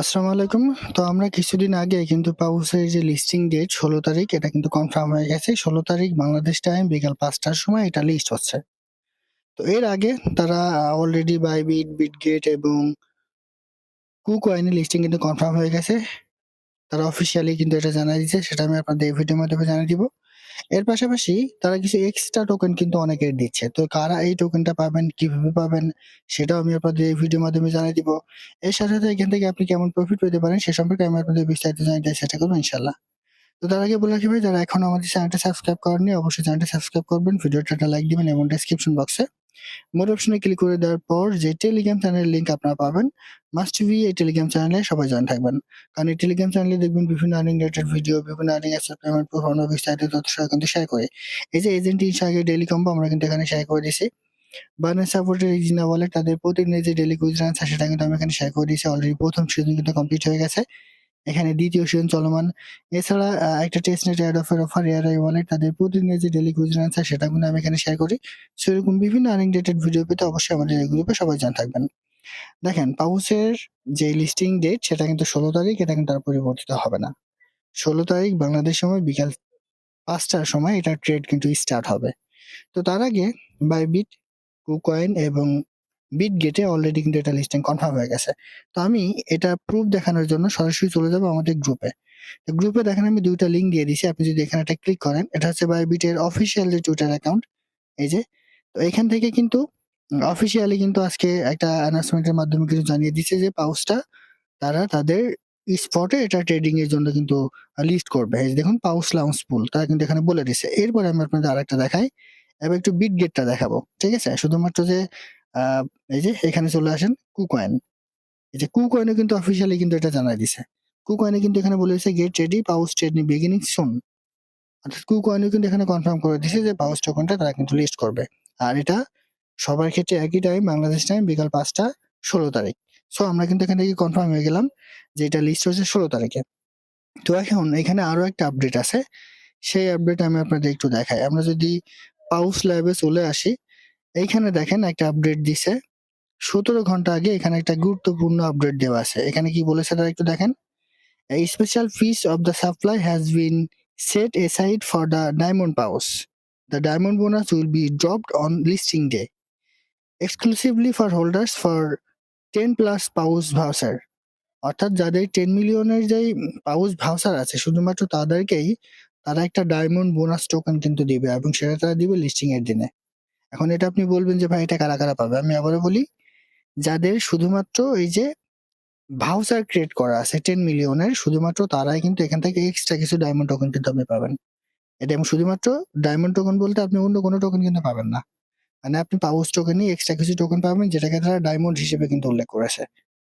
আসসালামু আলাইকুম। তো আমরা কিছুদিন আগে কিন্তু পাউসের যে লিস্টিং ডেট ১৬ তারিখ এটা কিন্তু কনফার্ম হয়ে গেছে। ১৬ তারিখ বাংলাদেশ টাইম বিকাল পাঁচটার সময় এটা লিস্ট হচ্ছে। তো এর আগে তারা অলরেডি বাইবিট, বিটগেট এবং কুকয়েন এর লিস্টিং কিন্তু কনফার্ম হয়ে গেছে। তারা অফিসিয়ালি কিন্তু এটা জানায় দিয়েছে সেটা আমি আপনাদের এই ভিডিওর মাধ্যমে জানিয়ে দিব। এর পাশাপাশি তারা কিছু এক্সট্রা টোকেন কিন্তু অনেকের দিচ্ছে। তো কারা এই টোকেনটা পাবেন, কীভাবে পাবেন সেটাও আমি আপনাদের এই ভিডিওর মাধ্যমে জানিয়ে দিব। এর সাথে, সাথে এখান থেকে আপনি কেমন প্রফিট পেতে পারেন সে সম্পর্কে আমি আপনাদের বিস্তারিত জানাতে চেষ্টা করব ইনশাআল্লাহ। তো তার আগে বলে রাখি ভাই যারা এখনও আমাদের চ্যানেলটা সাবস্ক্রাইব করেননি অবশ্যই চ্যানেলটা সাবস্ক্রাইব করবেন। ভিডিওটা লাইক দিবেন এবং ডেসক্রিপশন বক্সে মোর অপশনে ক্লিক করে দেওয়ার পর যে টেলিগ্রাম চ্যানেলের লিংক আপনারা পাবেন মাস্ট বি এই টেলিগ্রাম চ্যানেলে সবাই জয়েন থাকবেন। কারণ এই টেলিগ্রাম চ্যানেলে দেখবেন বিভিন্ন আর্নিং রিলেটেড ভিডিও, বিভিন্ন আর্নিং অ্যাপস পেমেন্ট পারফরম্যান্স বিস্তারিত তথ্য কিন্তু শেয়ার করে এই যে এজেন্ট ইনশাগে ডেইলি কম্বো আমরা কিন্তু এখানে শেয়ার করে দিয়েছি। বাইন্যান্স সাপোর্টের ইজিনা ওয়ালেট তাদের প্রতিদিনের যে ডেইলি কুইজ আনসার সেটা কিন্তু আমি এখানে শেয়ার করে দিয়েছি। অলরেডি প্রথম সিজন কিন্তু কমপ্লিট হয়ে গেছে। এখানে দ্বিতীয় সিজন চলমান। এছাড়া একটা টেস্টনেট এয়ার অফের অফার এআরআই ওয়ালেট তাদের প্রতিদিনের যে ডেইলি কুইজ আনসার সেটা কিন্তু আমি এখানে শেয়ার করি। সেরকম বিভিন্ন আর্নিং রিলেটেড ভিডিও পেতে অবশ্যই আমাদের এই গ্রুপে সবাই জয়েন থাকবেন। দেখেন পাউসের যে লিস্টিং ডেট সেটা কিন্তু ১৬ তারিখ এটা কিন্তু আর পরিবর্তিত হবে না। ১৬ তারিখ বাংলাদেশ সময় বিকাল পাঁচটার সময় এটার ট্রেড কিন্তু স্টার্ট হবে। তো তার আগে বাইবিট, কুকয়েন এবং বিটগেটে অলরেডি কিন্তু এটা লিস্টিং কনফার্ম হয়ে গেছে। তো আমি এটা প্রুফ দেখানোর জন্য সরাসরি চলে যাব আমাদের গ্রুপে। গ্রুপে দেখেন আমি ২ টা লিংক দিয়ে দিছি, আপনি যদি এখানে একটা ক্লিক করেন, এটা হচ্ছে বাইবিটের অফিসিয়াল যে টুইটার অ্যাকাউন্ট এই যে। তো এখান থেকে কিন্তু অফিসিয়ালি কিন্তু আজকে একটা অ্যানাউন্সমেন্টের মাধ্যমে কিন্তু জানিয়ে দিচ্ছে যে পাউসটা তারা তাদের স্পটে এটা ট্রেডিং এর জন্য কিন্তু লিস্ট করবে। দেখুন পাউস লাউন্স পুল তারা কিন্তু এখানে বলে দিছে। এরপরে আমি আপনাদের আরেকটা দেখাই। এবার একটু বিট গেটটা দেখাবো। ঠিক আছে? শুধুমাত্র যে এই যে এখানে চলে আসেন কুকয়েন। এই যে কুকয়েনও কিন্তু অফিসিয়ালি কিন্তু এটা জানায় দিছে। কুকয়েনে কিন্তু এখানে বলে দিছে গেট রেডি পাউস ট্রেডিং বিগিনিং সুন। অর্থাৎ কুকয়েনও কিন্তু এখানে কনফার্ম করে দিছে যে পাউস টোকেনটা তারা কিন্তু লিস্ট করবে। আর এটা সবার ক্ষেত্রে একই টাইম বাংলাদেশ টাইম বিকাল পাঁচটা ষোলো তারিখ। সো আমরা কিন্তু এখান থেকে কনফার্ম হয়ে গেলাম যে এটা লিস্ট হয়েছে ষোলো তারিখে। তো এখন এখানে আরও একটা আপডেট আছে। সেই আপডেট আমি আপনাদের একটু দেখাই। আমরা যদি পাউস ল্যাবে চলে আসি, এইখানে দেখেন একটা আপডেট দিছে। সতেরো ঘণ্টা আগে এখানে একটা গুরুত্বপূর্ণ আপডেট দেওয়া আছে। এখানে কি বলেছে তারা একটু দেখেন? এই special fees of the supply has been set aside for the diamond Paws the diamond bonus will be dropped on listing day exclusively for holders for ten plus Paws vouchers অর্থাৎ যাদের ten মিলিয়নের যে পাউস voucher আছে, শুধুমাত্র তাদেরকেই তারা একটা diamond bonus token কিন্তু দিবে এবং সেটা তারা দিবে লিস্টিং এর দিনে। এখন এটা আপনি বলবেন যে ভাই এটা কারা, কারা পাবে? আমি আবারও বলি যাদের শুধুমাত্র এই যে ভাউচার ক্রিয়েট করা আছে টেন মিলিয়নের শুধুমাত্র তারাই কিন্তু এখান থেকে এক্সট্রা কিছু ডায়মন্ড টোকেন কিন্তু আপনি পাবেন। এটা শুধুমাত্র ডায়মন্ড টোকেন বলতে আপনি অন্য কোনো টোকেন কিন্তু পাবেন না। মানে আপনি পাউস টোকেনই এক্সট্রা কিছু টোকেন পাবেন যেটাকে তারা ডায়মন্ড হিসেবে কিন্তু উল্লেখ করেছে।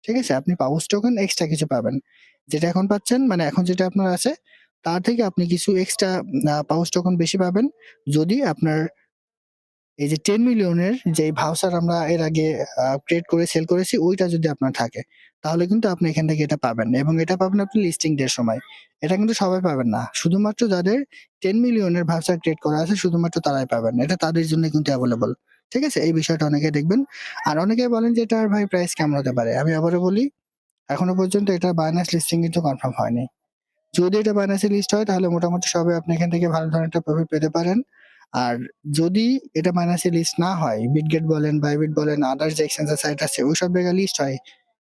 ঠিক আছে? আপনি পাউস টোকেন এক্সট্রা কিছু পাবেন। যেটা এখন পাচ্ছেন মানে এখন যেটা আপনার আছে তার থেকে আপনি কিছু এক্সট্রা পাউস টোকেন বেশি পাবেন যদি আপনার এই যে টেন মিলিয়নের যে ভাউচার আমরা এর আগে ক্রিয়েট করে সেল করেছি, ওইটা যদি আপনার থাকে, তাহলে কিন্তু আপনি এখান থেকে এটা পাবেন এবং এটা পাবেন আপনি লিস্টিং ডে এর সময়। এটা কিন্তু সবাই পাবেন না। শুধুমাত্র যাদের টেন মিলিয়নের ভাউচার ক্রিয়েট করা আছে, শুধুমাত্র তারাই পাবেন। এটা তাদের জন্য কিন্তু অ্যাভেলেবল ঠিক আছে? এই বিষয়টা অনেকে দেখবেন। আর অনেকেই বলেন যে, এটার ভাই প্রাইস কেমন হতে পারে? আমি আবারও বলি, এখনও পর্যন্ত এটা বাইন্যান্স লিস্টিং কিন্তু কনফার্ম হয়নি। যদি এটা বাইন্যান্সে লিস্ট হয়, তাহলে মোটামুটি সবাই আপনি এখান থেকে ভালো ধরনের একটা প্রফিট পেতে পারেন। আর যদি এটা বাইন্যান্সে লিস্ট না হয় বিটগেট বলেন, বাইবিট বলেন আদার্স যে এক্সচেঞ্জের সাইট আছে ওইসব জায়গায় লিস্ট হয়।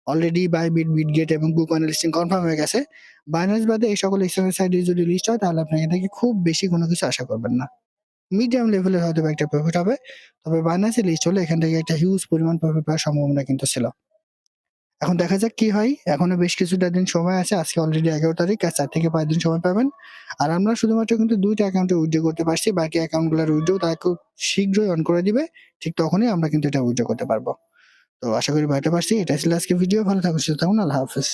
অলরেডি বাইবিট, বিটগেট এবং কুকয়েনের লিস্টিং কনফার্ম হয়ে গেছে। বাইন্যান্স বাদে এই সকল এক্সচেঞ্জের সাইটে যদি লিস্ট হয় তাহলে আপনি এখান থেকে খুব বেশি কোনো কিছু আশা করবেন না। মিডিয়াম লেভেলের হয়তো একটা প্রফিট হবে। তবে বাইন্যান্সে লিস্ট হলে এখান থেকে একটা হিউজ পরিমাণ প্রফিট পাওয়ার সম্ভাবনা কিন্তু ছিল। এখন দেখা যাক কি হয়। এখনও বেশ কিছুটা দিন সময় আছে। আজকে অলরেডি ১১ তারিখ আর চার থেকে পাঁচ দিন সময় পাবেন। আর আমরা শুধুমাত্র কিন্তু দুইটা অ্যাকাউন্টে উইড্রো করতে পারছি। বাকি অ্যাকাউন্টগুলোর উইড্রো তারা খুব শীঘ্রই অন করে দিবে। ঠিক তখনই আমরা কিন্তু এটা উইড্রো করতে পারব। তো আশা করি বাড়িতে পারছি। এটা ছিল আজকে ভিডিও। ভালো থাকুন, সুস্থ থাকুন। আল্লাহ হাফেজ।